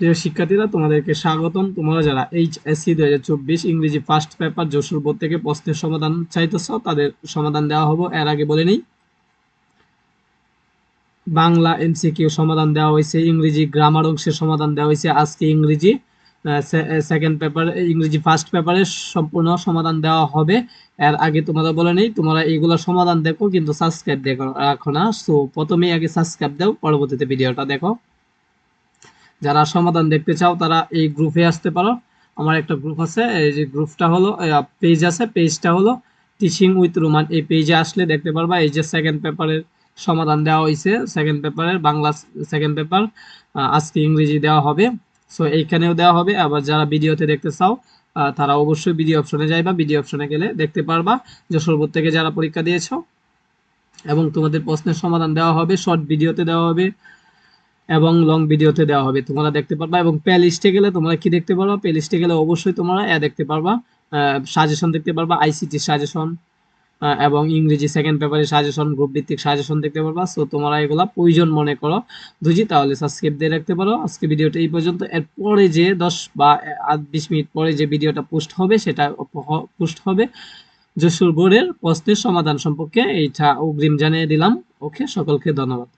প্রিয় শিক্ষার্থীরা, তোমাদেরকে স্বাগতম। তোমরা যারা এইচ এসসি দুই হাজার চব্বিশ ইংরেজি ফার্স্ট পেপার যশোর বোর্ড থেকে প্রশ্নের সমাধান চাইতেছ, তাদের সমাধান দেওয়া হব। এর আগে বলে নেই। বাংলা এমসিকিউ সমাধান দেওয়া হয়েছে, ইংরেজি গ্রামার অংশের সমাধান দেওয়া হয়েছে। আজকে ইংরেজি সেকেন্ড পেপার ইংরেজি ফার্স্ট পেপারের সম্পূর্ণ সমাধান দেওয়া হবে। এর আগে তোমরা বলে নেই, তোমরা এইগুলো সমাধান দেখো, কিন্তু সাবস্ক্রাইব দেখো, রাখো না। সো প্রথমেই আগে সাবস্ক্রাইব দাও, পরবর্তীতে ভিডিওটা দেখো। যারা সমাধান দেখতে চাও, তারা এই গ্রুপে আসতে পারো। আমার একটা গ্রুপ আছে, এই যে গ্রুপটা হলো পেজ আছে পেজটা হলো টিচিং উইথ রোমান এই পেজে আসলে দেখতে পারবা, এই যে সেকেন্ড পেপারের সমাধান দেওয়া হয়েছে সেকেন্ড পেপারের বাংলা সেকেন্ড পেপার আজকে ইংরেজি দেওয়া হবে। সো এইখানেও দেওয়া হবে। আবার যারা ভিডিওতে দেখতে চাও তারা অবশ্যই ভিডিও অপশনে যাইবা। ভিডিও অপশনে গেলে দেখতে পারবা যশোর বোর্ড থেকে যারা পরীক্ষা দিয়েছ। এবং তোমাদের প্রশ্নের সমাধান দেওয়া হবে শর্ট ভিডিওতে দেওয়া হবে। এবং লং ভিডিওতে দেওয়া হবে। তোমরা দেখতে পারবা এবং প্লে লিস্টে গেলে তোমরা কি দেখতে পারবা? প্লে লিস্টে গেলে অবশ্যই তোমরা এ দেখতে পারবা সাজেশন দেখতে পারবা আইসিটি সাজেশন এবং ইংরেজি সেকেন্ড পেপারের সাজেশন গ্রুপ ভিত্তিক সাজেশন দেখতে পারবা। সো তোমরা এগুলা প্রয়োজন মনে করো। বুঝি তাহলে সাবস্ক্রাইব দিয়ে রাখতে পারো। আজকে ভিডিওটা এই পর্যন্ত। এরপরে যে দশ বা আট, বিশ মিনিট পরে যে ভিডিওটা পোস্ট হবে, সেটা পোস্ট হবে। যশোর বোর্ডের প্রশ্নের সমাধান সম্পর্কে এইটা অগ্রিম জানিয়ে দিলাম। ওকে সকলকে ধন্যবাদ।